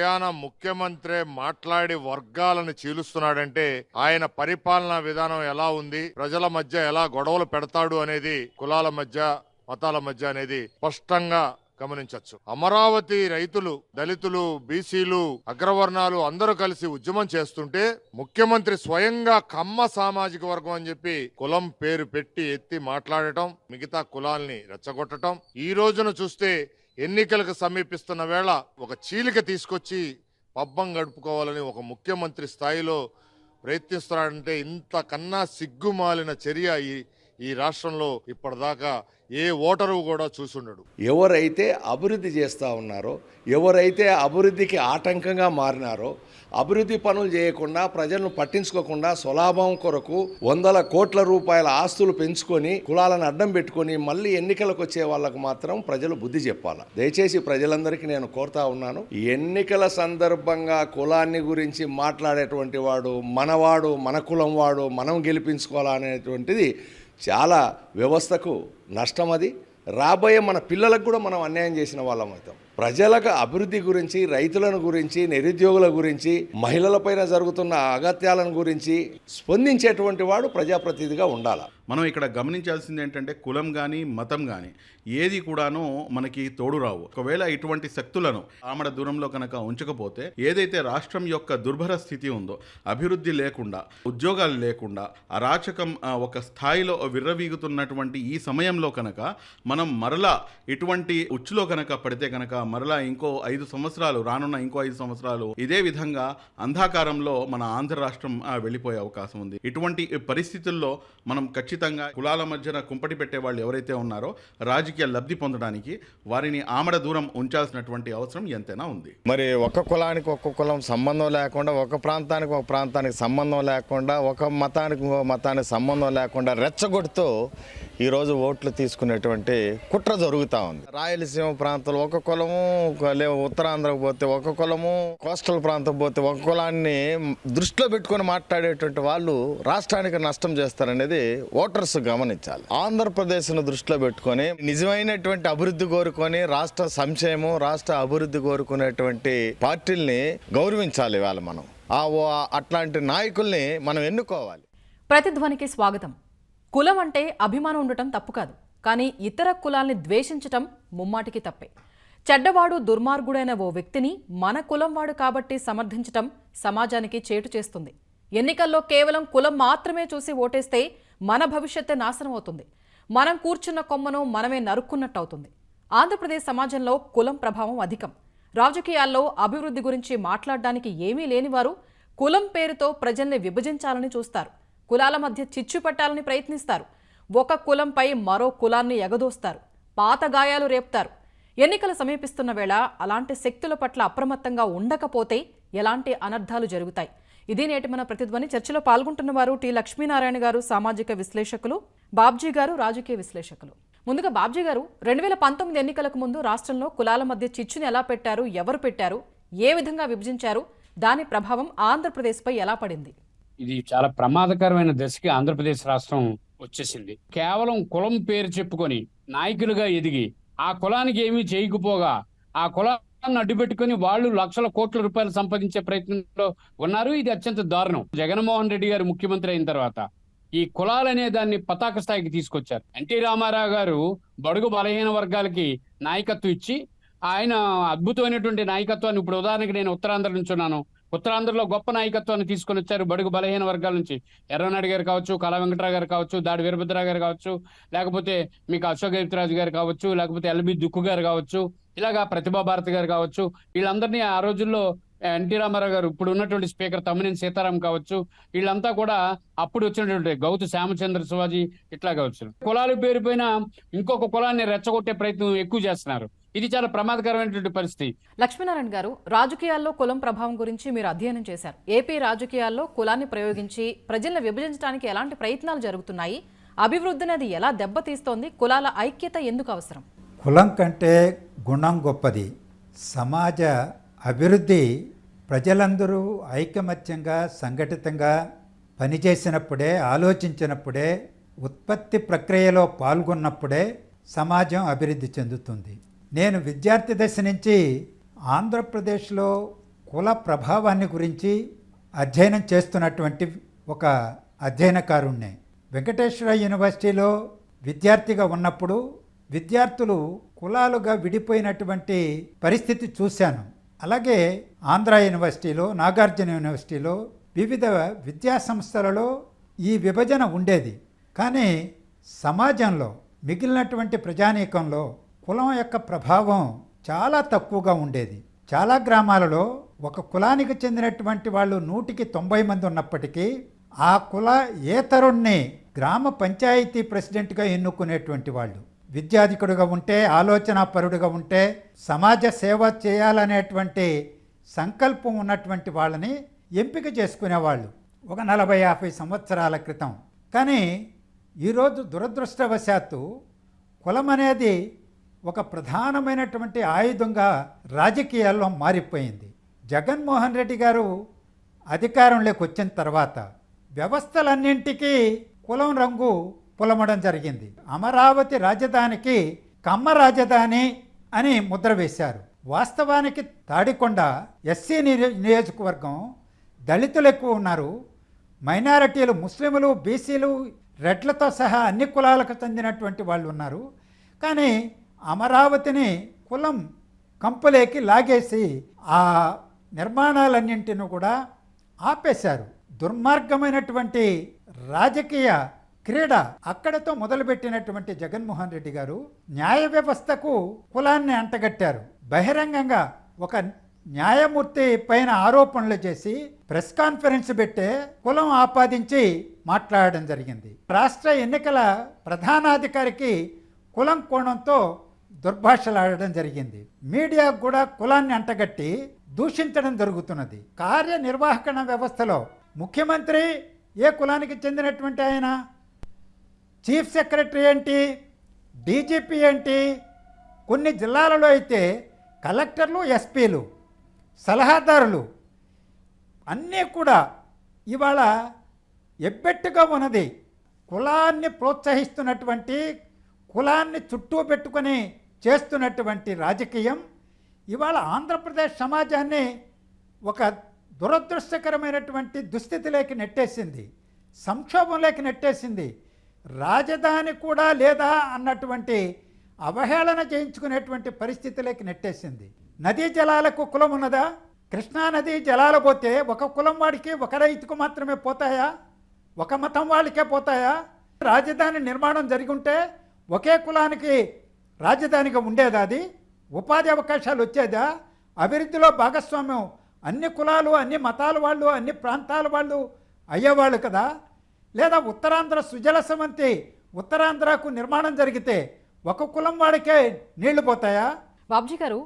స్వయాన ముఖ్యమంత్రి మాట్లాడి వర్గాలను చీలుస్తున్నాడంటే ఆయన పరిపాలనా విధానం ఎలా ఉంది ప్రజల మధ్య ఎలా గొడవలు పెడతాడు అనేది కులాల మధ్య మతాల మధ్య అనేది స్పష్టంగా గమనించవచ్చు. అమరావతి రైతులు దళితులు బీసీలు అగ్రవర్ణాలు అందరూ కలిసి ఉద్యమం చేస్తుంటే ముఖ్యమంత్రి స్వయంగా కమ్మ సామాజిక వర్గం అని చెప్పి కులం పేరు పెట్టి ఎత్తి మాట్లాడటం మిగతా కులాల్ని రెచ్చగొట్టటం ఈ రోజున చూస్తే ఎన్నికలకు సమీపిస్తున్న వేళ ఒక చీలిక తీసుకొచ్చి పబ్బం గడుపుకోవాలని ఒక ముఖ్యమంత్రి స్థాయిలో ప్రయత్నిస్తున్నాడంటే ఇంతకన్నా సిగ్గుమాలిన చర్య ఈ ఈ రాష్ట్రంలో ఇప్పటిదాకా ఏ ఓటరు కూడా చూసుండడు. ఎవరైతే అభివృద్ధి చేస్తూ ఉన్నారో ఎవరైతే అభివృద్ధికి ఆటంకంగా మారినారో అభివృద్ధి పనులు చేయకుండా ప్రజలను పట్టించుకోకుండా స్వలాభం కొరకు వందల కోట్ల రూపాయల ఆస్తులు పెంచుకొని కులాలను అడ్డం పెట్టుకొని మళ్ళీ ఎన్నికలకు వచ్చే వాళ్ళకు మాత్రం ప్రజలు బుద్ధి చెప్పాలి? దయచేసి ప్రజలందరికీ నేను కోరుతా ఉన్నాను ఎన్నికల సందర్భంగా కులాన్ని గురించి మాట్లాడేటువంటి వాడు మనవాడు మన కులం వాడు మనం గెలిపించుకోవాలనేటువంటిది చాలా వ్యవస్థకు నష్టం అది. రాబోయే మన పిల్లలకు కూడా మనం అన్యాయం చేసిన వాళ్ళం అవుతాం. ప్రజలకు అభివృద్ధి గురించి రైతులను గురించి నిరుద్యోగుల గురించి మహిళలపైన జరుగుతున్న అగత్యాలను గురించి స్పందించేటువంటి వాడు ప్రజాప్రతినిధిగా ఉండాలి. మనం ఇక్కడ గమనించాల్సింది ఏంటంటే కులం కానీ మతం కానీ ఏది కూడాను మనకి తోడు రావు. ఒకవేళ ఇటువంటి శక్తులను ఆమడ దూరంలో కనుక ఉంచకపోతే ఏదైతే రాష్ట్రం యొక్క దుర్భర స్థితి ఉందో అభివృద్ధి లేకుండా ఉద్యోగాలు లేకుండా అరాచకం ఒక స్థాయిలో విర్రవీగుతున్నటువంటి ఈ సమయంలో కనుక మనం మరలా ఇటువంటి ఉచ్చులో కనుక పడితే కనుక మరలా ఇంకో ఐదు సంవత్సరాలు రానున్న ఇంకో ఐదు సంవత్సరాలు ఇదే విధంగా అంధాకారంలో మన ఆంధ్ర రాష్ట్రం వెళ్ళిపోయే అవకాశం ఉంది. ఇటువంటి పరిస్థితుల్లో మనం ఖచ్చితంగా కులాల మధ్యన కుంపటి పెట్టే వాళ్ళు ఎవరైతే ఉన్నారో రాజకీయ లబ్ధి పొందడానికి వారిని ఆమడ దూరం ఉంచాల్సినటువంటి అవసరం ఎంతైనా ఉంది. మరి ఒక కులానికి ఒక కులం సంబంధం లేకుండా ఒక ప్రాంతానికి ఒక ప్రాంతానికి సంబంధం లేకుండా ఒక మతానికి ఇంకో మతానికి సంబంధం లేకుండా రెచ్చగొడుతూ ఈరోజు ఓట్లు తీసుకునేటువంటి కుట్ర జరుగుతూ ఉంది. రాయలసీమ ప్రాంతంలో ఒక కులము ఒక- ఉత్తరాంధ్రకు పోతే ఒక కులము కోస్టల్ ప్రాంతం పోతే ఒక కులాన్ని దృష్టిలో పెట్టుకొని మాట్లాడేటువంటి వాళ్ళు రాష్ట్రానికి నష్టం చేస్తారనేది ఓటర్స్ గమనించాలి. ఆంధ్రప్రదేశ్ను దృష్టిలో పెట్టుకొని నిజమైనటువంటి అభివృద్ధి కోరుకొని రాష్ట్ర సంక్షేమం రాష్ట్ర అభివృద్ధి కోరుకునేటువంటి పార్టీల్ని గౌరవించాలి ఇవాళ మనం. ఆ ఓ- అట్లాంటి నాయకుల్ని మనం ఎన్నుకోవాలి. ప్రతిధ్వనికి స్వాగతం. కులం అంటే అభిమానం ఉండటం తప్పు కాదు. కానీ ఇతర కులాల్ని ద్వేషించటం ముమ్మాటికి తప్పే. చెడ్డవాడు దుర్మార్గుడైన ఓ వ్యక్తిని మన కులం వాడు కాబట్టి సమర్థించటం సమాజానికి చేటు చేస్తుంది. ఎన్నికల్లో కేవలం కులం మాత్రమే చూసి ఓటేస్తే మన భవిష్యత్తే నాశనం అవుతుంది. మనం కూర్చున్న కొమ్మను మనమే నరుక్కున్నట్టు అవుతుంది ఆంధ్రప్రదేశ్ సమాజంలో కులం ప్రభావం అధికం. రాజకీయాల్లో అభివృద్ధి గురించి మాట్లాడడానికి ఏమీ లేనివారు కులం పేరుతో ప్రజల్ని విభజించాలని చూస్తారు. కులాల మధ్య చిచ్చు పెట్టాలని ప్రయత్నిస్తారు. ఒక కులంపై మరో కులాన్ని ఎగదోస్తారు. పాత గాయాలు రేపుతారు. ఎన్నికలు సమీపిస్తున్న వేళ అలాంటి శక్తుల పట్ల అప్రమత్తంగా ఉండకపోతే ఎలాంటి అనర్థాలు జరుగుతాయి? ఇదే నేటి మన ప్రతిధ్వని చర్చలో పాల్గొంటున్న వారు టి లక్ష్మీనారాయణ గారు సామాజిక విశ్లేషకులు బాబ్జీ గారు రాజకీయ విశ్లేషకులు. ముందుగా బాబ్జీ గారు రెండు వేల పంతొమ్మిది ఎన్నికలకు ముందు రాష్ట్రంలో కులాల మధ్య చిచ్చుని ఎలా పెట్టారు ఎవరు పెట్టారు ఏ విధంగా విభజించారు దాని ప్రభావం ఆంధ్రప్రదేశ్పై ఎలా పడింది? ఇది చాలా ప్రమాదకరమైన దశకి ఆంధ్రప్రదేశ్ రాష్ట్రం వచ్చేసింది. కేవలం కులం పేరు చెప్పుకొని నాయకులుగా ఎదిగి ఆ కులానికి ఏమీ చేయకపోగా ఆ కులాన్ని అడ్డుపెట్టుకుని వాళ్ళు లక్షల కోట్ల రూపాయలు సంపాదించే ప్రయత్నంలో ఉన్నారు. ఇది అత్యంత దారుణం. జగన్మోహన్ రెడ్డి గారు ముఖ్యమంత్రి అయిన తర్వాత ఈ కులాలనే దాన్ని పతాక స్థాయికి తీసుకొచ్చారు. ఎన్టీ రామారావు గారు బడుగు బలహీన వర్గాలకి నాయకత్వం ఇచ్చి ఆయన అద్భుతమైనటువంటి నాయకత్వాన్ని ఇప్పుడు ఉదాహరణకి నేను ఉత్తరాంధ్ర నుంచి ఉన్నాను. ఉత్తరాంధ్రలో గొప్ప నాయకత్వాన్ని తీసుకొని వచ్చారు బడుగు బలహీన వర్గాల నుంచి. ఎర్రనాయుడు గారు కావచ్చు కళా వెంకటరావు గారు కావచ్చు దాడి వీరభద్రరావు గారు కావచ్చు లేకపోతే మీకు అశోక్ గైత్రాజు గారు కావచ్చు లేకపోతే ఎల్బి దుక్కు గారు కావచ్చు ఇలాగా ప్రతిభా భారతి గారు కావచ్చు వీళ్ళందరినీ ఆ రోజుల్లో ఎన్టీ రామారావు గారు ఇప్పుడు ఉన్నటువంటి స్పీకర్ తమ్మినేని సీతారాం కావచ్చు వీళ్ళంతా కూడా అప్పుడు వచ్చినటువంటి గౌతు శ్యామచంద్ర శివాజీ ఇట్లా కావచ్చు. కులాలు పేరు ఇంకొక కులాన్ని రెచ్చగొట్టే ప్రయత్నం ఎక్కువ చేస్తున్నారు. ఇది చాలా ప్రమాదకరమైనటువంటి పరిస్థితి. లక్ష్మీనారాయణ గారు రాజకీయాల్లో కులం ప్రభావం గురించి మీరు అధ్యయనం చేశారు. ఏపీ రాజకీయాల్లో కులాన్ని ప్రయోగించి ప్రజల్ని విభజించడానికి ఎలాంటి ప్రయత్నాలు జరుగుతున్నాయి? అభివృద్ధిని అది ఎలా దెబ్బతీస్తోంది? కులాల ఐక్యత ఎందుకు అవసరం? కులం కంటే గుణం గొప్పది. సమాజ అభివృద్ధి ప్రజలందరూ ఐకమత్యంగా సంఘటితంగా పనిచేసినప్పుడే ఆలోచించినప్పుడే ఉత్పత్తి ప్రక్రియలో పాల్గొన్నప్పుడే సమాజం అభివృద్ధి చెందుతుంది. నేను విద్యార్థి దశ నుంచి ఆంధ్రప్రదేశ్లో కుల ప్రభావాన్ని గురించి అధ్యయనం చేస్తున్నటువంటి ఒక అధ్యయనకారుణ్ణి. వెంకటేశ్వర యూనివర్సిటీలో విద్యార్థిగా ఉన్నప్పుడు విద్యార్థులు కులాలుగా విడిపోయినటువంటి పరిస్థితి చూశాను. అలాగే ఆంధ్ర యూనివర్సిటీలో నాగార్జున యూనివర్సిటీలో వివిధ విద్యా సంస్థలలో ఈ విభజన ఉండేది. కానీ సమాజంలో మిగిలినటువంటి ప్రజానీకంలో కులం యొక్క ప్రభావం చాలా తక్కువగా ఉండేది. చాలా గ్రామాలలో ఒక కులానికి చెందినటువంటి వాళ్ళు నూటికి తొంభై మంది ఉన్నప్పటికీ ఆ కుల ఏతరుణ్ణి గ్రామ పంచాయతీ ప్రెసిడెంట్గా ఎన్నుకునేటువంటి వాళ్ళు. విద్యాధికుడుగా ఉంటే ఆలోచనాపరుడుగా ఉంటే సమాజ సేవ చేయాలనేటువంటి సంకల్పం ఉన్నటువంటి వాళ్ళని ఎంపిక చేసుకునేవాళ్ళు ఒక నలభై యాభై సంవత్సరాల క్రితం. కానీ ఈరోజు దురదృష్టవశాత్తు కులం అనేది ఒక ప్రధానమైనటువంటి ఆయుధంగా రాజకీయాల్లో మారిపోయింది. జగన్మోహన్ రెడ్డి గారు అధికారంలోకి వచ్చిన తర్వాత వ్యవస్థలన్నింటికీ కులం రంగు పులమడం జరిగింది. అమరావతి రాజధానికి కమ్మ రాజధాని అని ముద్ర వేశారు. వాస్తవానికి తాడికొండ ఎస్సీ నియోజకవర్గం దళితులు ఎక్కువ ఉన్నారు. మైనారిటీలు ముస్లింలు బీసీలు రెడ్లతో సహా అన్ని కులాలకు చెందినటువంటి వాళ్ళు ఉన్నారు. కానీ అమరావతిని కులం కంపులేకి లాగేసి ఆ నిర్మాణాలన్నింటిని కూడా ఆపేశారు. దుర్మార్గమైనటువంటి రాజకీయ క్రీడ అక్కడతో మొదలుపెట్టినటువంటి జగన్మోహన్ రెడ్డి గారు న్యాయ వ్యవస్థకు కులాన్ని అంటగట్టారు. బహిరంగంగా ఒక న్యాయమూర్తి పైన ఆరోపణలు చేసి ప్రెస్ కాన్ఫరెన్స్ పెట్టే కులం ఆపాదించి మాట్లాడడం జరిగింది. రాష్ట్ర ఎన్నికల ప్రధానాధికారికి కులం కోణంతో దుర్భాషలాడడం జరిగింది. మీడియా కూడా కులాన్ని అంటగట్టి దూషించడం జరుగుతున్నది. కార్యనిర్వాహకణ వ్యవస్థలో ముఖ్యమంత్రి ఏ కులానికి చెందినటువంటి ఆయన? చీఫ్ సెక్రటరీ ఏంటి? డీజీపీ ఏంటి? కొన్ని జిల్లాలలో అయితే కలెక్టర్లు ఎస్పీలు సలహాదారులు అన్నీ కూడా ఇవాళ ఎబ్బెట్టుగా ఉన్నది. కులాన్ని ప్రోత్సహిస్తున్నటువంటి కులాన్ని చుట్టూ పెట్టుకొని చేస్తున్నటువంటి రాజకీయం ఇవాళ ఆంధ్రప్రదేశ్ సమాజాన్ని ఒక దురదృష్టకరమైనటువంటి దుస్థితిలోకి నెట్టేసింది సంక్షోభంలోకి నెట్టేసింది. రాజధాని కూడా లేదా అన్నటువంటి అవహేళన చేయించుకునేటువంటి పరిస్థితిలోకి నెట్టేసింది. నదీ జలాలకు కులం ఉన్నదా? కృష్ణా నదీ జలాలు పోతే ఒక కులం వాడికి ఒక రైతుకు మాత్రమే పోతాయా? ఒక మతం వాళ్ళకే పోతాయా? రాజధాని నిర్మాణం జరిగి ఉంటే ఒకే కులానికి రాజధానిగా ఉండేదా అది? ఉపాధి అవకాశాలు వచ్చేదా? అభివృద్ధిలో భాగస్వామ్యం అన్ని కులాలు అన్ని మతాల వాళ్ళు అన్ని ప్రాంతాల వాళ్ళు అయ్యేవాళ్ళు కదా? లేదా ఉత్తరాంధ్ర సుజల సమంతి ఉత్తరాంధ్రకు నిర్మాణం జరిగితే ఒక కులం వాడికే నీళ్ళు పోతాయా? బాబ్జీ గారు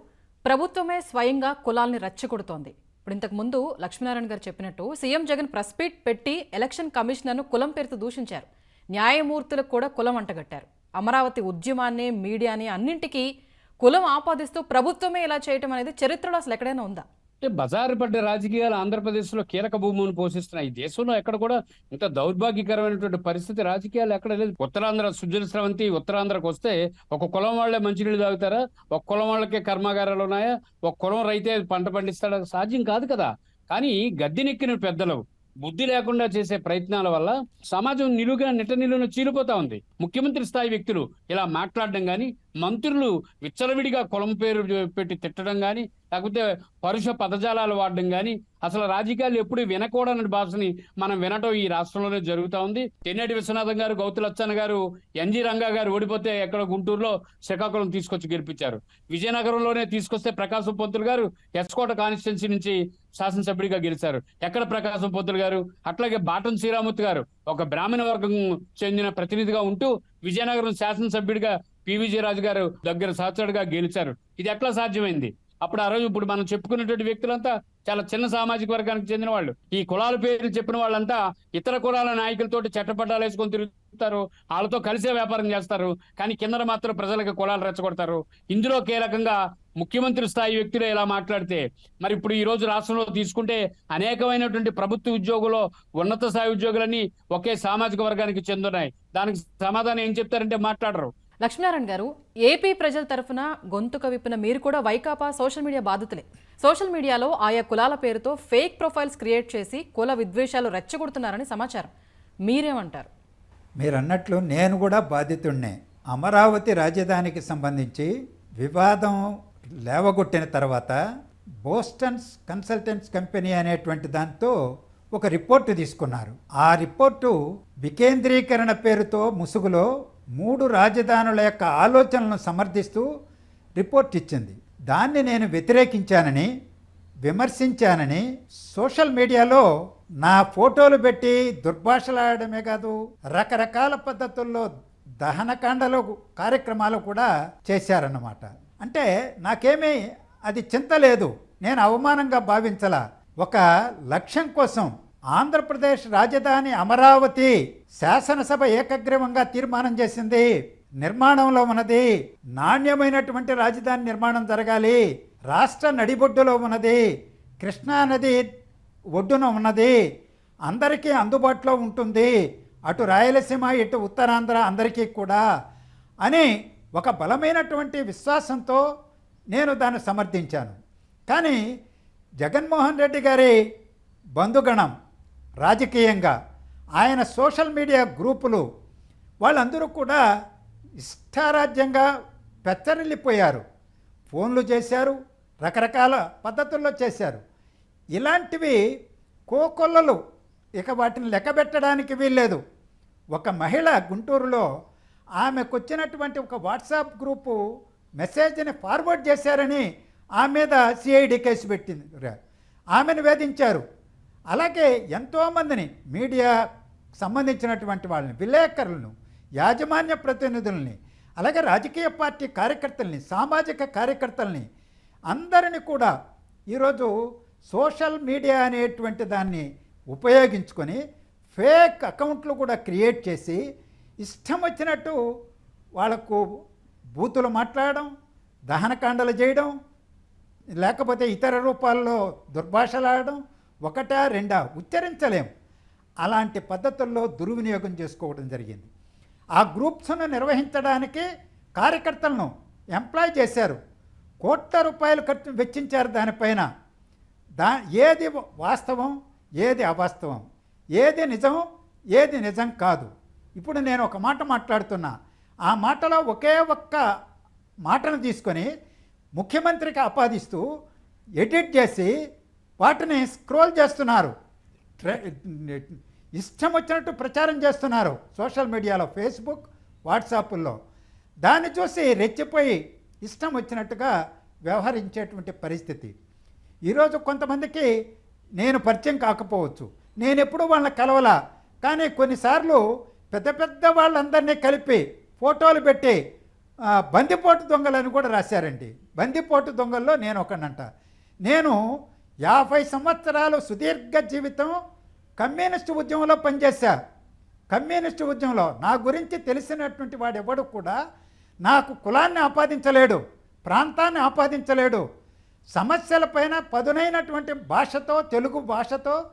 ప్రభుత్వమే స్వయంగా కులాల్ని రెచ్చగొడుతోంది. ఇప్పుడు ఇంతకు ముందు లక్ష్మీనారాయణ గారు చెప్పినట్టు సీఎం జగన్ ప్రెస్ మీట్ పెట్టి ఎలక్షన్ కమిషనర్ను కులం పేరుతో దూషించారు. న్యాయమూర్తులకు కూడా కులం అంటగట్టారు. అమరావతి ఉద్యమాన్ని మీడియాని అన్నింటికీ కులం ఆపాదిస్తూ ప్రభుత్వమే ఇలా చేయటం అనేది చరిత్రలో అసలు ఎక్కడైనా ఉందా? అంటే బజారు పడ్డ రాజకీయాలు ఆంధ్రప్రదేశ్లో కీలక భూములను పోషిస్తున్నాయి. ఈ దేశంలో ఎక్కడ కూడా ఇంత దౌర్భాగ్యకరమైనటువంటి పరిస్థితి రాజకీయాలు ఎక్కడ లేదు. ఉత్తరాంధ్ర సుజల స్రవంతి ఉత్తరాంధ్రకు వస్తే ఒక కులం వాళ్ళే మంచినీళ్ళు తాగుతారా? ఒక కులం వాళ్ళకే కర్మాగారాలు ఉన్నాయా? ఒక కులం రైతే పంట పండిస్తాడా? సాధ్యం కాదు కదా. కానీ గద్దెనెక్కిన పెద్దలు బుద్ధి లేకుండా చేసే ప్రయత్నాల వల్ల సమాజం నిలుగా నిట్ట నిలువున చీలిపోతా ఉంది. ముఖ్యమంత్రి స్థాయి వ్యక్తులు ఇలా మాట్లాడడం కానీ మంత్రులు విచ్చలవిడిగా కులం పేరు పెట్టి తిట్టడం కానీ లేకపోతే పరుష పదజాలాలు వాడడం కానీ అసలు రాజకీయాలు ఎప్పుడు వినకూడని భాషని మనం వినటం ఈ రాష్ట్రంలోనే జరుగుతూ ఉంది. తెన్నేటి విశ్వనాథం గారు గౌతులచ్చన్న గారు ఎన్జి రంగా గారు ఓడిపోతే ఎక్కడ గుంటూరులో శ్రీకాకుళం తీసుకొచ్చి గెలిపించారు. విజయనగరంలోనే తీసుకొస్తే ప్రకాశం పంతులు గారు ఎస్కోట కాన్స్టిట్యున్సీ నుంచి శాసనసభ్యుడిగా గెలిచారు. ఎక్కడ ప్రకాశం పంతులు గారు? అట్లాగే బాటం శ్రీరామూర్తి గారు ఒక బ్రాహ్మణ వర్గం చెందిన ప్రతినిధిగా ఉంటూ విజయనగరం శాసనసభ్యుడిగా పివిజి రాజు గారు దగ్గర సహచరుడిగా గెలిచారు. ఇది ఎట్లా సాధ్యమైంది? అప్పుడు ఆ రోజు ఇప్పుడు మనం చెప్పుకున్నటువంటి వ్యక్తులంతా చాలా చిన్న సామాజిక వర్గానికి చెందిన వాళ్ళు. ఈ కులాల పేర్లు చెప్పిన వాళ్ళంతా ఇతర కులాల నాయకులతో చట్టపట్టాలు వేసుకొని తిరుగుతారు. వాళ్ళతో కలిసే వ్యాపారం చేస్తారు. కానీ కింద మాత్రం ప్రజలకు కులాలు రెచ్చగొడతారు. ఇందులో కీలకంగా ముఖ్యమంత్రి స్థాయి వ్యక్తులు ఇలా మాట్లాడితే మరి ఇప్పుడు ఈ రోజు రాష్ట్రంలో తీసుకుంటే అనేకమైనటువంటి ప్రభుత్వ ఉద్యోగులు ఉన్నత స్థాయి ఉద్యోగులన్నీ ఒకే సామాజిక వర్గానికి చెందున్నాయి. దానికి సమాధానం ఏం చెప్తారంటే మాట్లాడరు. లక్ష్మీనారాయణ గారు ఏపీ ప్రజల తరఫున గొంతుక విప్పిన మీరు కూడా వైకాపా సోషల్ మీడియా బాధితులే. సోషల్ మీడియాలో ఆయా కులాల పేరుతో ఫేక్ ప్రొఫైల్స్ క్రియేట్ చేసి కుల విద్వేషాలు రెచ్చగొడుతున్నారని సమాచారం. మీరేమంటారు? మీరు అన్నట్లు నేను కూడా బాధితుడినే అమరావతి రాజధానికి సంబంధించి వివాదం లేవగొట్టిన తర్వాత బోస్టన్స్ కన్సల్టెంట్స్ కంపెనీ అనేటువంటి దాంతో ఒక రిపోర్టు తీసుకున్నారు. ఆ రిపోర్టు వికేంద్రీకరణ పేరుతో ముసుగులో మూడు రాజధానుల యొక్క ఆలోచనలను సమర్థిస్తూ రిపోర్ట్ ఇచ్చింది. దాన్ని నేను వ్యతిరేకించానని విమర్శించానని సోషల్ మీడియాలో నా ఫోటోలు పెట్టి దుర్భాషలాడమే కాదు రకరకాల పద్ధతుల్లో దహనకాండలు కార్యక్రమాలు కూడా చేశారన్నమాట. అంటే నాకేమీ అది చింత లేదు. నేను అవమానంగా భావించలా. ఒక లక్ష్యం కోసం ఆంధ్రప్రదేశ్ రాజధాని అమరావతి శాసనసభ ఏకగ్రీవంగా తీర్మానం చేసింది. నిర్మాణంలో ఉన్నది. నాణ్యమైనటువంటి రాజధాని నిర్మాణం జరగాలి. రాష్ట్ర నడిబొడ్డులో ఉన్నది. కృష్ణానది ఒడ్డున ఉన్నది. అందరికీ అందుబాటులో ఉంటుంది. అటు రాయలసీమ ఇటు ఉత్తరాంధ్ర అందరికీ కూడా అని ఒక బలమైనటువంటి విశ్వాసంతో నేను దాన్ని సమర్థించాను. కానీ జగన్మోహన్ రెడ్డి గారి బంధుగణం రాజకీయంగా ఆయన సోషల్ మీడియా గ్రూపులు వాళ్ళందరూ కూడా ఇష్టారాజ్యంగా పెచ్చరిల్లిపోయారు ఫోన్లు చేశారు రకరకాల పద్ధతుల్లో చేశారు. ఇలాంటివి కోకొల్లలు. ఇక వాటిని లెక్కబెట్టడానికి వీల్లేదు. ఒక మహిళ గుంటూరులో ఆమెకు వచ్చినటువంటి ఒక వాట్సాప్ గ్రూపు మెసేజ్ని ఫార్వర్డ్ చేశారని ఆమె మీద సిఐడి కేసు పెట్టింది. ఆమెను వేధించారు. అలాగే ఎంతోమందిని మీడియా సంబంధించినటువంటి వాళ్ళని విలేకరులను యాజమాన్య ప్రతినిధుల్ని అలాగే రాజకీయ పార్టీ కార్యకర్తల్ని సామాజిక కార్యకర్తల్ని అందరిని కూడా ఈరోజు సోషల్ మీడియా అనేటువంటి దాన్ని ఉపయోగించుకొని ఫేక్ అకౌంట్లు కూడా క్రియేట్ చేసి ఇష్టం వచ్చినట్టు వాళ్ళకు బూతులు మాట్లాడడం దహనకాండలు చేయడం లేకపోతే ఇతర రూపాల్లో దుర్భాషలాడడం ఒకటా రెండా ఉచ్చరించలేం. అలాంటి పద్ధతుల్లో దుర్వినియోగం చేసుకోవడం జరిగింది. ఆ గ్రూప్స్ను నిర్వహించడానికి కార్యకర్తలను ఎంప్లాయ్ చేశారు. కోట్ల రూపాయలు ఖర్చు వెచ్చించారు దానిపైన. దా ఏది వాస్తవం ఏది అవాస్తవం ఏది నిజం ఏది నిజం కాదు. ఇప్పుడు నేను ఒక మాట మాట్లాడుతున్నా. ఆ మాటలో ఒకే ఒక్క మాటను తీసుకొని ముఖ్యమంత్రికి ఆపాదిస్తూ ఎడిట్ చేసి వాటిని స్క్రోల్ చేస్తున్నారు. ఇష్టం వచ్చినట్టు ప్రచారం చేస్తున్నారు సోషల్ మీడియాలో ఫేస్బుక్ వాట్సాప్ల్లో దాన్ని చూసి రెచ్చిపోయి ఇష్టం వచ్చినట్టుగా వ్యవహరించేటువంటి పరిస్థితి. ఈరోజు కొంతమందికి నేను పరిచయం కాకపోవచ్చు. నేను ఎప్పుడూ వాళ్ళని కలవలా. కానీ కొన్నిసార్లు పెద్ద పెద్ద వాళ్ళందరినీ కలిపి ఫోటోలు పెట్టి బందిపోటు దొంగలని కూడా రాశారండి. బందిపోటు దొంగల్లో నేను ఒకనంట నేను యాభై సంవత్సరాలు సుదీర్ఘ జీవితం కమ్యూనిస్టు ఉద్యమంలో పనిచేశా కమ్యూనిస్టు ఉద్యమంలో నా గురించి తెలిసినటువంటి వాడెవడు కూడా నాకు కులాన్ని ఆపాదించలేడు ప్రాంతాన్ని ఆపాదించలేడు. సమస్యలపైన పదునైనటువంటి భాషతో తెలుగు భాషతో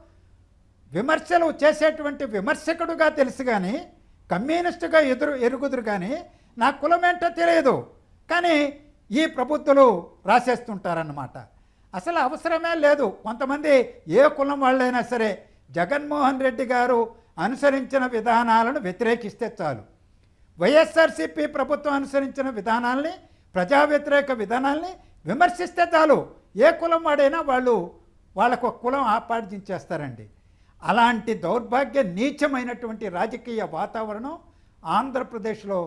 విమర్శలు చేసేటువంటి విమర్శకుడుగా తెలుసు కానీ కమ్యూనిస్టుగా ఎదురు ఎరుగుదురు కానీ నా కులమేంటో తెలియదు. కానీ ఈ ప్రబుద్ధులు రాసేస్తుంటారన్నమాట. అసలు అవసరమే లేదు. కొంతమంది ఏ కులం వాళ్ళైనా సరే జగన్మోహన్ రెడ్డి గారు అనుసరించిన విధానాలను వ్యతిరేకిస్తే చాలు. వైఎస్ఆర్సీపీ ప్రభుత్వం అనుసరించిన విధానాల్ని ప్రజా వ్యతిరేక విధానాల్ని విమర్శిస్తే చాలు. ఏ కులం వాడైనా వాళ్ళు వాళ్ళకు ఒక కులం ఆపాదించేస్తారండి అలాంటి దౌర్భాగ్య నీచమైనటువంటి రాజకీయ వాతావరణం ఆంధ్రప్రదేశ్లో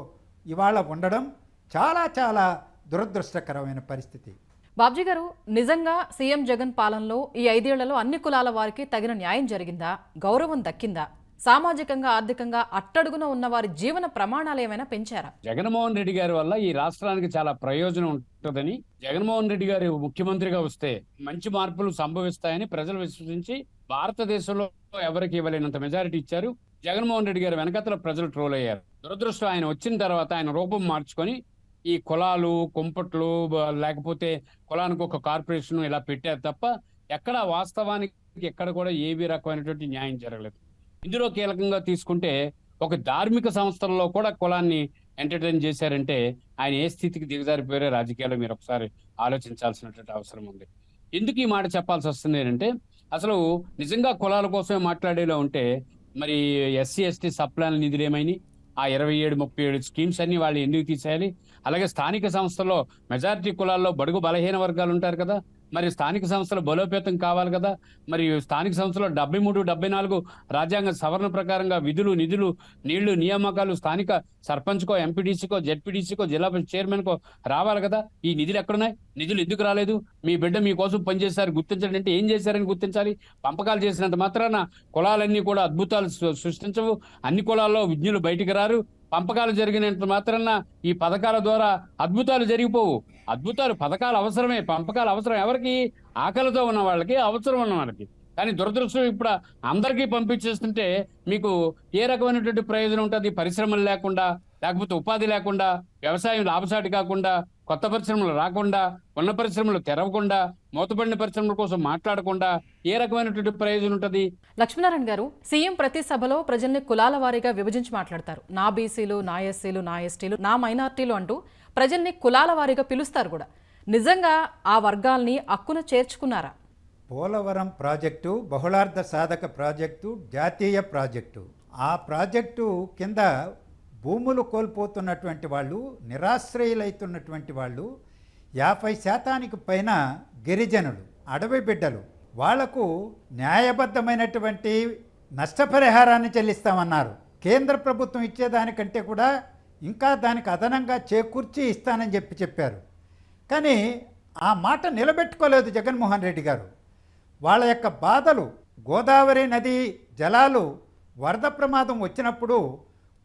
ఇవాళ ఉండడం చాలా చాలా దురదృష్టకరమైన పరిస్థితి. బాబ్జీ గారు నిజంగా సీఎం జగన్ పాలనలో ఈ ఐదేళ్ళలో అన్ని కులాల వారికి తగిన న్యాయం జరిగిందా? గౌరవం దక్కిందా? సామాజికంగా ఆర్థికంగా అట్టడుగున ఉన్న వారి జీవన ప్రమాణాలు ఏమైనా పెంచారా? జగన్మోహన్ రెడ్డి గారి వల్ల ఈ రాష్ట్రానికి చాలా ప్రయోజనం ఉంటుందని జగన్మోహన్ రెడ్డి గారు ముఖ్యమంత్రిగా వస్తే మంచి మార్పులు సంభవిస్తాయని ప్రజలు విశ్వసించి భారతదేశంలో ఎవరికి ఇవ్వలేనంత మెజారిటీ ఇచ్చారు. జగన్మోహన్ రెడ్డి గారి వెనకతల ప్రజలు ట్రోల్ అయ్యారు. దురదృష్టం ఆయన వచ్చిన తర్వాత ఆయన రూపం మార్చుకొని ఈ కులాలు కుంపట్లు లేకపోతే కులానికి ఒక కార్పొరేషన్ ఇలా పెట్టారు తప్ప ఎక్కడ వాస్తవానికి ఎక్కడ కూడా ఏవి రకమైనటువంటి న్యాయం జరగలేదు. ఇందులో కీలకంగా తీసుకుంటే ఒక ధార్మిక సంస్థల్లో కూడా కులాన్ని ఎంటర్టైన్ చేశారంటే ఆయన ఏ స్థితికి దిగజారిపోయారో రాజకీయాల్లో మీరు ఒకసారి ఆలోచించాల్సినటువంటి అవసరం ఉంది. ఎందుకు ఈ మాట చెప్పాల్సి వస్తుంది ఏంటంటే అసలు నిజంగా కులాల కోసమే మాట్లాడేలా ఉంటే మరి ఎస్సీ ఎస్టీ సప్లాన్ నిధులు ఏమైనాయి? ఆ ఇరవై ఏడు ముప్పై ఏడు స్కీమ్స్ అన్ని వాళ్ళు ఎందుకు తీసేయాలి? అలాగే స్థానిక సంస్థల్లో మెజారిటీ కులాల్లో బడుగు బలహీన వర్గాలు ఉంటారు కదా. మరి స్థానిక సంస్థల బలోపేతం కావాలి కదా. మరి స్థానిక సంస్థలో డెబ్బై మూడు డెబ్బై నాలుగు రాజ్యాంగ సవరణ ప్రకారంగా విధులు నిధులు నీళ్ళు నియామకాలు స్థానిక సర్పంచ్కో ఎంపీడీసీకో జెడ్పీడీసీకో జిల్లా చైర్మన్కో రావాలి కదా. ఈ నిధులు ఎక్కడున్నాయి? నిధులు ఎందుకు రాలేదు? మీ బిడ్డ మీకోసం పనిచేశారు గుర్తించండి అంటే ఏం చేశారని గుర్తించాలి? పంపకాలు చేసినంత మాత్రాన కులాలన్నీ కూడా అద్భుతాలు సృష్టించవు. అన్ని కులాల్లో విజ్ఞులు బయటికి రారు. పంపకాలు జరిగినంత మాత్రాన ఈ పథకాల ద్వారా అద్భుతాలు జరిగిపోవు. అద్భుతాలు పథకాలు అవసరమే పంపకాలు అవసరం. ఎవరికి? ఆకలితో ఉన్న వాళ్ళకి అవసరం ఉన్న వాళ్ళకి. కానీ దురదృష్టం ఇప్పుడు అందరికీ పంపించేస్తుంటే మీకు ఏ రకమైనటువంటి ప్రయోజనం ఉంటుంది? పరిశ్రమలు లేకుండా? లేకపోతే ఉపాధి లేకుండా వ్యవసాయం లాభసాటి కాకుండా కొత్త పరిశ్రమలు రాకుండా ఉన్న పరిశ్రమలు తెరవకుండా మూతపడిన పరిశ్రమల కోసం మాట్లాడకుండా ఏ రకమైనటువంటి ప్రయోజనం ఉంటుంది? లక్ష్మీనారాయణ గారు సీఎం ప్రతి సభలో ప్రజల్ని కులాల వారీగా విభజించి మాట్లాడతారు. నా బీసీలు నా ఎస్సీలు నా ఎస్టీలు నా మైనార్టీలు అంటూ ప్రజల్ని కులాల వారీగా పిలుస్తారు కూడా. నిజంగా ఆ వర్గాల్ని అక్కున చేర్చుకున్నారా? పోలవరం ప్రాజెక్టు బహుళార్థ సాధక ప్రాజెక్టు జాతీయ ప్రాజెక్టు. ఆ ప్రాజెక్టు కింద భూములు కోల్పోతున్నటువంటి వాళ్ళు నిరాశ్రయులైతున్నటువంటి వాళ్ళు యాభై శాతానికి పైన గిరిజనులు అడవి బిడ్డలు వాళ్ళకు న్యాయబద్ధమైనటువంటి నష్టపరిహారాన్ని చెల్లిస్తామన్నారు. కేంద్ర ప్రభుత్వం ఇచ్చేదానికంటే కూడా ఇంకా దానికి అదనంగా చేకూర్చి ఇస్తానని చెప్పి చెప్పారు. కానీ ఆ మాట నిలబెట్టుకోలేదు జగన్మోహన్ రెడ్డి గారు. వాళ్ళ యొక్క బాధలు గోదావరి నది జలాలు వరద ప్రమాదం వచ్చినప్పుడు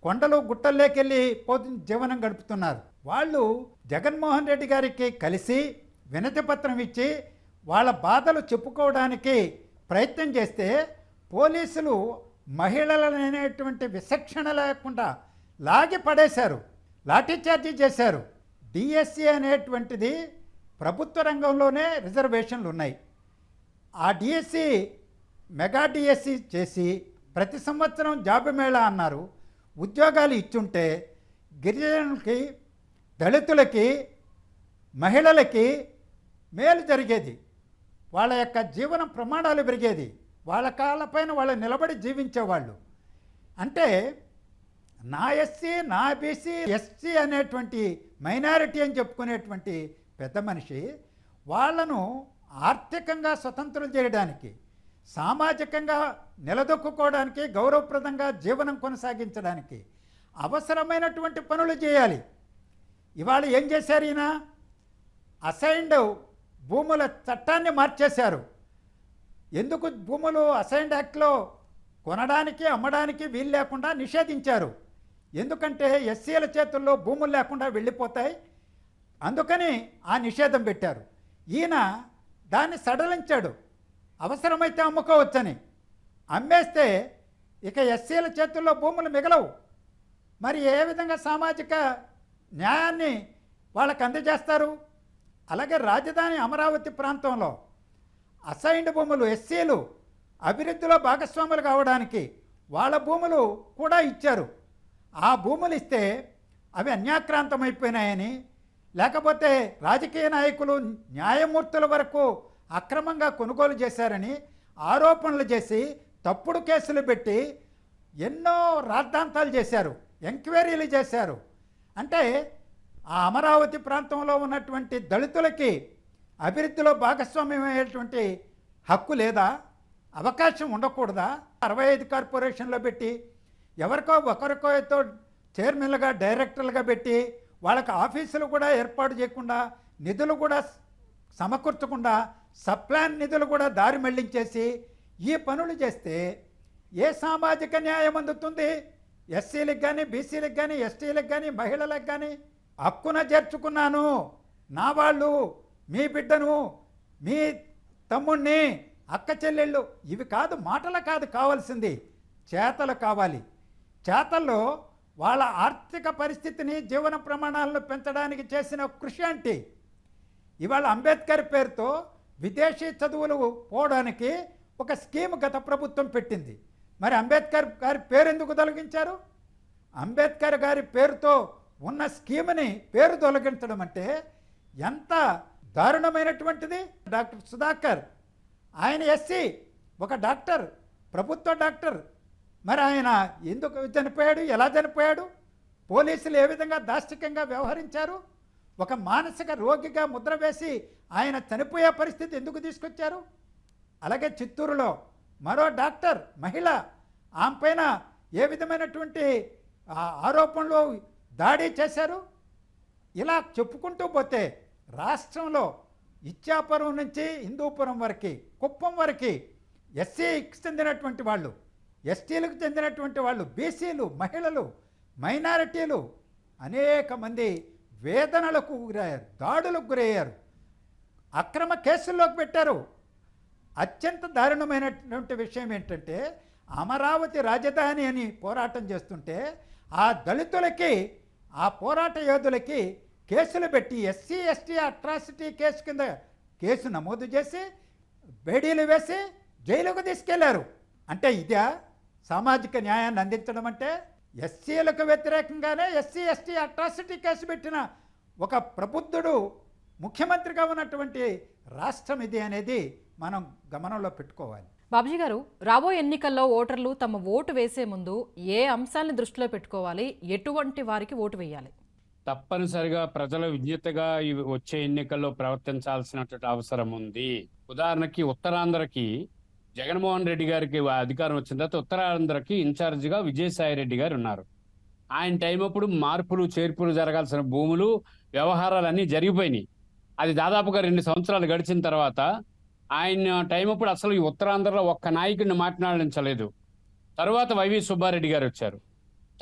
కొండలు గుట్టల్లోకెళ్ళి పోతు జీవనం గడుపుతున్నారు. వాళ్ళు జగన్మోహన్ రెడ్డి గారికి కలిసి వినతి పత్రం ఇచ్చి వాళ్ళ బాధలు చెప్పుకోవడానికి ప్రయత్నం చేస్తే పోలీసులు మహిళలనేటువంటి విచక్షణ లేకుండా లాగి పడేశారు. లాఠీచార్జీ చేశారు. డిఎస్సి అనేటువంటిది ప్రభుత్వ రంగంలోనే రిజర్వేషన్లు ఉన్నాయి ఆ డిఎస్సి మెగా డిఎస్సి చేసి ప్రతి సంవత్సరం జాబ్ మేళా అన్నారు. ఉద్యోగాలు ఇచ్చుంటే గిరిజనులకి దళితులకి మహిళలకి మేలు జరిగేది. వాళ్ళ యొక్క జీవన ప్రమాణాలు పెరిగేది. వాళ్ళ కాళ్ళపైన వాళ్ళు నిలబడి జీవించేవాళ్ళు. అంటే నా ఎస్సీ నా బీసీ ఎస్సీ అనేటువంటి మైనారిటీ అని చెప్పుకునేటువంటి పెద్ద మనిషి వాళ్ళను ఆర్థికంగా స్వతంత్రం చేయడానికి సామాజికంగా నిలదొక్కుకోవడానికి గౌరవప్రదంగా జీవనం కొనసాగించడానికి అవసరమైనటువంటి పనులు చేయాలి. ఇవాళ ఏం చేశారు ఈయన? అసైన్డ్ భూముల చట్టాన్ని మార్చేశారు. ఎందుకు భూములు అసైన్డ్ యాక్ట్లో కొనడానికి అమ్మడానికి వీలు లేకుండా నిషేధించారు? ఎందుకంటే ఎస్సీల చేతుల్లో భూములు లేకుండా వెళ్ళిపోతాయి. అందుకని ఆ నిషేధం పెట్టారు. ఈయన దాన్ని సడలించాడు. అవసరమైతే అమ్ముకోవచ్చని. అమ్మేస్తే ఇక ఎస్సీల చేతుల్లో భూములు మిగలవు. మరి ఏ విధంగా సామాజిక న్యాయాన్ని వాళ్ళకి అందజేస్తారు? అలాగే రాజధాని అమరావతి ప్రాంతంలో అసైన్డ్ భూములు ఎస్సీలు అభివృద్ధిలో భాగస్వాములు కావడానికి వాళ్ళ భూములు కూడా ఇచ్చారు. ఆ భూములు ఇస్తే అవి అన్యాక్రాంతమైపోయినాయని లేకపోతే రాజకీయ నాయకులు న్యాయమూర్తుల వరకు అక్రమంగా కొనుగోలు చేశారని ఆరోపణలు చేసి తప్పుడు కేసులు పెట్టి ఎన్నో రాద్ధాంతాలు చేశారు ఎంక్వైరీలు చేశారు. అంటే ఆ అమరావతి ప్రాంతంలో ఉన్నటువంటి దళితులకి అభివృద్ధిలో భాగస్వామ్యం అయ్యేటువంటి హక్కు లేదా? అవకాశం ఉండకూడదా? అరవై ఐదు కార్పొరేషన్లో పెట్టి ఎవరికో ఒకరికో చైర్మన్లుగా డైరెక్టర్లుగా పెట్టి వాళ్ళకి ఆఫీసులు కూడా ఏర్పాటు చేయకుండా నిధులు కూడా సమకూర్చకుండా సప్లాన్ నిధులు కూడా దారి మళ్ళించేసి ఈ పనులు చేస్తే ఏ సామాజిక న్యాయం అందుతుంది? ఎస్సీలకు కానీ బీసీలకు కానీ ఎస్టీలకు కానీ మహిళలకు కానీ హక్కున చేర్చుకున్నాను. నా వాళ్ళు మీ బిడ్డను మీ తమ్ముణ్ణి అక్క చెల్లెళ్ళు ఇవి కాదు మాటలు కాదు కావాల్సింది. చేతలు కావాలి. చేతల్లో వాళ్ళ ఆర్థిక పరిస్థితిని జీవన ప్రమాణాలను పెంచడానికి చేసిన కృషి అంటే ఇవాళ అంబేద్కర్ పేరుతో విదేశీ చదువులు పోవడానికి ఒక స్కీమ్ గత ప్రభుత్వం పెట్టింది. మరి అంబేద్కర్ గారి పేరు ఎందుకు తొలగించారు? అంబేద్కర్ గారి పేరుతో ఉన్న స్కీమ్ని పేరు తొలగించడం అంటే ఎంత దారుణమైనటువంటిది? డాక్టర్ సుధాకర్ ఆయన ఎస్సీ ఒక డాక్టర్ ప్రభుత్వ డాక్టర్. మరి ఆయన ఎందుకు చనిపోయాడు? ఎలా చనిపోయాడు? పోలీసులు ఏ విధంగా దాష్టికంగా వ్యవహరించారు? ఒక మానసిక రోగిగా ముద్ర వేసి ఆయన చనిపోయే పరిస్థితి ఎందుకు తీసుకొచ్చారు? అలాగే చిత్తూరులో మరో డాక్టర్ మహిళ ఆమె పైన ఏ విధమైనటువంటి ఆ, ఆరోపణలు దాడి చేశారు? ఇలా చెప్పుకుంటూ పోతే రాష్ట్రంలో ఇచ్చాపురం నుంచి హిందూపురం వరకు కుప్పం వరకు ఎస్సీకి చెందినటువంటి వాళ్ళు ఎస్టీలకు చెందినటువంటి వాళ్ళు బీసీలు మహిళలు మైనారిటీలు అనేక మంది వేదనలకు గురయ్యారు దాడులకు గురయ్యారు అక్రమ కేసుల్లోకి పెట్టారు. అత్యంత దారుణమైనటువంటి విషయం ఏంటంటే అమరావతి రాజధాని అని పోరాటం చేస్తుంటే ఆ దళితులకి ఆ పోరాట యోధులకి కేసులు పెట్టి ఎస్సీ ఎస్టీ అట్రాసిటీ కేసు కింద కేసు నమోదు చేసి బేడీలు వేసి జైలుకు తీసుకెళ్ళారు. అంటే ఇదే సామాజిక న్యాయాన్ని అందించడం అంటే ఎస్సీలకు వ్యతిరేకంగానే ఎస్సీ ఎస్టీ అట్రాసిటీ కేసు పెట్టిన ఒక ప్రబుద్ధుడు ముఖ్యమంత్రిగా ఉన్నటువంటి రాష్ట్రం ఇది అనేది మనం గమనంలో పెట్టుకోవాలి. బాబుజీ గారు రాబోయే ఎన్నికల్లో ఓటర్లు తమ ఓటు వేసే ముందు ఏ అంశాలను దృష్టిలో పెట్టుకోవాలి? ఎటువంటి వారికి ఓటు వేయాలి? తప్పనిసరిగా ప్రజల విజ్ఞతగా వచ్చే ఎన్నికల్లో ప్రవర్తించాల్సినటువంటి అవసరం ఉంది. ఉదాహరణకి ఉత్తరాంధ్రకి జగన్మోహన్ రెడ్డి గారికి అధికారం వచ్చిన తర్వాత ఉత్తరాంధ్రకి ఇన్ఛార్జిగా విజయసాయి రెడ్డి గారు ఉన్నారు. ఆయన టైం అప్పుడు మార్పులు చేర్పులు జరగాల్సిన భూములు వ్యవహారాలన్నీ జరిగిపోయినాయి. అది దాదాపుగా రెండు సంవత్సరాలు గడిచిన తర్వాత ఆయన టైం అప్పుడు అసలు ఈ ఉత్తరాంధ్రలో ఒక్క నాయకుడిని మాట్లాడించలేదు. తర్వాత వైవి సుబ్బారెడ్డి గారు వచ్చారు.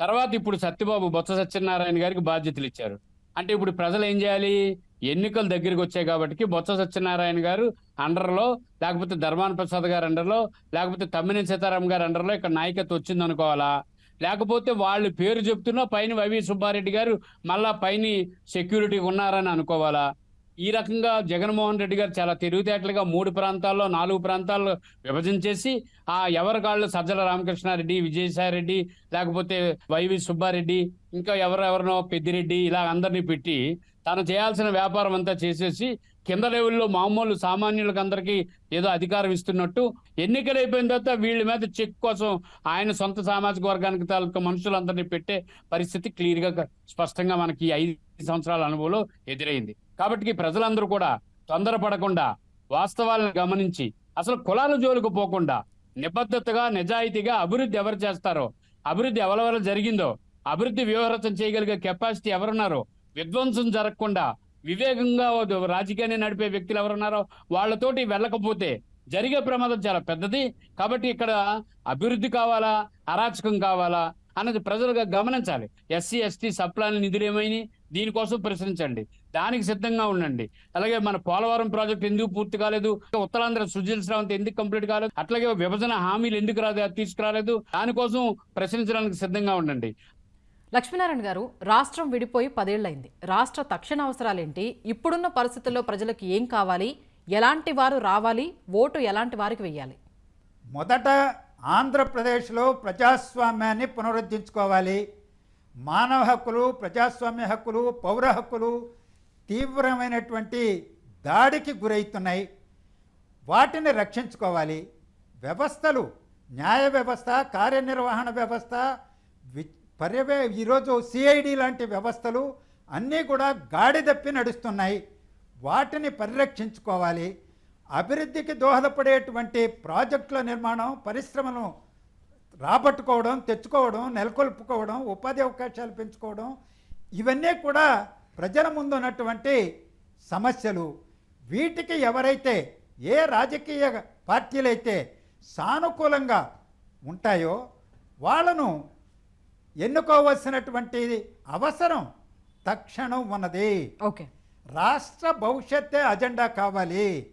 తర్వాత ఇప్పుడు సత్యబాబు బొత్స సత్యనారాయణ గారికి బాధ్యతలు ఇచ్చారు. అంటే ఇప్పుడు ప్రజలు ఏం చేయాలి? ఎన్నికలు దగ్గరికి వచ్చాయి కాబట్టి బొత్స సత్యనారాయణ గారు అండర్లో లేకపోతే ధర్మాన ప్రసాద్ గారు అండర్లో లేకపోతే తమ్మినేని సీతారాం గారి అండర్లో ఇక్కడ నాయకత్వం వచ్చింది అనుకోవాలా? లేకపోతే వాళ్ళు పేరు చెప్తున్నా పైన వైవి సుబ్బారెడ్డి గారు మళ్ళా పైన సెక్యూరిటీ ఉన్నారని అనుకోవాలా? ఈ రకంగా జగన్మోహన్ రెడ్డి గారు చాలా తెలివితేటలుగా మూడు ప్రాంతాల్లో నాలుగు ప్రాంతాల్లో విభజన చేసి ఆ ఎవరి కాళ్ళు సజ్జల రామకృష్ణారెడ్డి విజయసాయి రెడ్డి లేకపోతే వైవి సుబ్బారెడ్డి ఇంకా ఎవరెవరినో పెద్దిరెడ్డి ఇలా అందరినీ పెట్టి తను చేయాల్సిన వ్యాపారం అంతా చేసేసి కింద లెవెల్లో మామూలు సామాన్యులకు అందరికీ ఏదో అధికారం ఇస్తున్నట్టు ఎన్నికలు అయిపోయిన తర్వాత వీళ్ళ మీద చెక్ కోసం ఆయన సొంత సామాజిక వర్గానికి తాలూకా మనుషులందరినీ పెట్టే పరిస్థితి క్లియర్గా స్పష్టంగా మనకి ఐదు సంవత్సరాల అనుభవంలో ఎదురైంది. కాబట్టి ప్రజలందరూ కూడా తొందరపడకుండా వాస్తవాలను గమనించి అసలు కులాల జోలికి పోకుండా నిబద్ధతగా నిజాయితీగా అభివృద్ధి ఎవరు చేస్తారో అభివృద్ధి ఎవరెవరు జరిగిందో అభివృద్ధి వ్యూహరచన చేయగలిగే కెపాసిటీ ఎవరున్నారో విధ్వంసం జరగకుండా వివేకంగా రాజకీయాన్ని నడిపే వ్యక్తులు ఎవరున్నారో వాళ్ళతోటి వెళ్ళకపోతే జరిగే ప్రమాదం చాలా పెద్దది. కాబట్టి ఇక్కడ అభివృద్ధి కావాలా అరాచకం కావాలా అన్నది ప్రజలుగా గమనించాలి. ఎస్సీ ఎస్టీ సప్లాన్ నిధులు ఏమైనా దీనికోసం ప్రశ్నించండి దానికి సిద్ధంగా ఉండండి. అలాగే మన పోలవరం ప్రాజెక్ట్ ఎందుకు పూర్తి కాలేదు? ఉత్తరాంధ్ర సుజల్ శ్రావంత్ ఎందుకు కంప్లీట్ కాలేదు? అట్లాగే విభజన హామీలు ఎందుకు రాదు తీసుకురాలేదు? దానికోసం ప్రశ్నించడానికి సిద్ధంగా ఉండండి. లక్ష్మీనారాయణ గారు రాష్ట్రం విడిపోయి పదేళ్ళైంది. రాష్ట్ర తక్షణ అవసరాలేంటి? ఇప్పుడున్న పరిస్థితుల్లో ప్రజలకు ఏం కావాలి? ఎలాంటి వారు రావాలి? ఓటు ఎలాంటి వారికి వెయ్యాలి? మొదట ఆంధ్రప్రదేశ్లో ప్రజాస్వామ్యాన్ని పునరుద్ధరించుకోవాలి. మానవ హక్కులు ప్రజాస్వామ్య హక్కులు పౌర హక్కులు తీవ్రమైనటువంటి దాడికి గురవుతున్నాయి. వాటిని రక్షించుకోవాలి. వ్యవస్థలు న్యాయ వ్యవస్థ కార్యనిర్వహణ వ్యవస్థ వి- పర్యవే ఈరోజు సిఐడి లాంటి వ్యవస్థలు అన్నీ కూడా గాడి తప్పి నడుస్తున్నాయి. వాటిని పరిరక్షించుకోవాలి. అభివృద్ధికి దోహదపడేటువంటి ప్రాజెక్టుల నిర్మాణం పరిశ్రమలను రాబట్టుకోవడం తెచ్చుకోవడం నెలకొల్పుకోవడం ఉపాధి అవకాశాలు పెంచుకోవడం ఇవన్నీ కూడా ప్రజల ముందు ఉన్నటువంటి సమస్యలు. వీటికి ఎవరైతే ఏ రాజకీయ పార్టీలైతే సానుకూలంగా ఉంటాయో వాళ్ళను ఎన్నుకోవలసినటువంటి అవసరం తక్షణం ఉన్నది. ఓకే. రాష్ట్ర భవిష్యత్తే అజెండా కావాలి.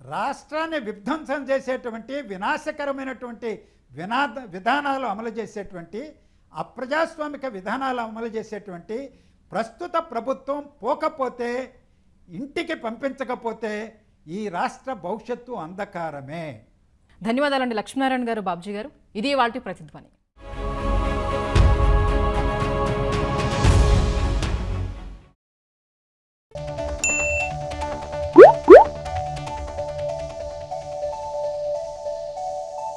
రాష్ట్రాన్ని విధ్వంసం చేసేటువంటి వినాశకరమైనటువంటి వినాద విధానాలు అమలు చేసేటువంటి అప్రజాస్వామిక విధానాలు అమలు చేసేటువంటి ప్రస్తుత ప్రభుత్వం పోకపోతే ఇంటికి పంపించకపోతే ఈ రాష్ట్ర భవిష్యత్తు అంధకారమే. ధన్యవాదాలండి లక్ష్మీనారాయణ గారు బాబ్జీ గారు. ఇది వాటి ప్రతిధ్వని.